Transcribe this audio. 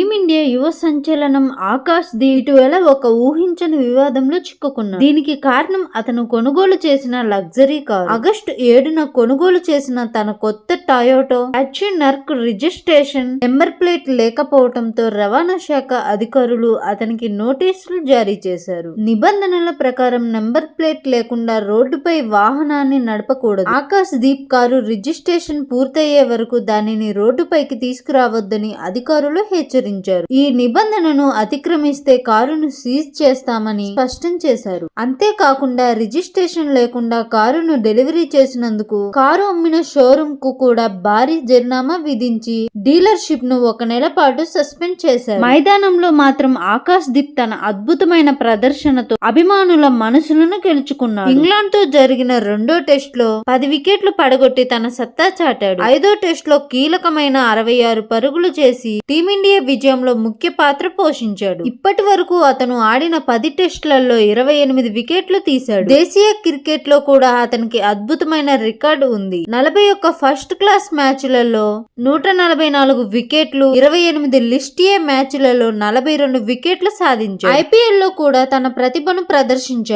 Team India యువ సంచలనం ఆకాష్ దీప్ ఇటీవల ఒక ఊహించని వివాదంలో చిక్కుకున్నాడు. దీనికి కారణం అతను కొనుగోలు చేసిన లగ్జరీ కారు. ఆగస్టు ఏడున కొనుగోలు చేసిన తన కొత్త టయోటో నర్క్ రిజిస్ట్రేషన్ నెంబర్ ప్లేట్ లేకపోవడంతో రవాణా శాఖ అధికారులు అతనికి నోటీసులు జారీ చేశారు. నిబంధనల ప్రకారం నెంబర్ ప్లేట్ లేకుండా రోడ్డుపై వాహనాన్ని నడపకూడదు. ఆకాష్ దీప్ కారు రిజిస్ట్రేషన్ పూర్తయ్యే వరకు దానిని రోడ్డుపైకి తీసుకురావద్దని అధికారులు హెచ్చరించారు ఈ నిబంధనను అతిక్రమిస్తే కారును సీజ్ చేస్తామని స్పష్టం చేశారు. అంతేకాకుండా రిజిస్ట్రేషన్ లేకుండా కారును డెలివరీ చేసినందుకు కారు అమ్మిన షోరూమ్కు కూడా భారీ జరినామా విధించి డీలర్షిప్ను ఒక నెల పాటు సస్పెండ్ చేశారు. మైదానంలో మాత్రం ఆకాశ్ దీప్ తన అద్భుతమైన ప్రదర్శనతో అభిమానుల మనసులను గెలుచుకున్నాడు. ఇంగ్లాండ్తో జరిగిన రెండో టెస్ట్లో పది వికెట్లు పడగొట్టి తన సత్తా చాటాడు. ఐదో టెస్ట్లో కీలకమైన అరవై ఆరు పరుగులు చేసి టీమిండియా విజయంలో ముఖ్య పాత్ర పోషించాడు. ఇప్పటి వరకు అతను ఆడిన పది టెస్టులలో ఇరవై ఎనిమిది వికెట్లు తీశాడు. దేశీయ క్రికెట్లో కూడా అతనికి అద్భుతమైన రికార్డు ఉంది. నలభై ఒక్క ఫస్ట్ క్లాస్ మ్యాచ్లలో నూట నలభై నాలుగు వికెట్లు ఇరవై ఎనిమిది లిస్ట్ ఏ మ్యాచ్లలో నలభై రెండు వికెట్లు సాధించాడు. ఐపీఎల్లో కూడా తన ప్రతిభను ప్రదర్శించాడు.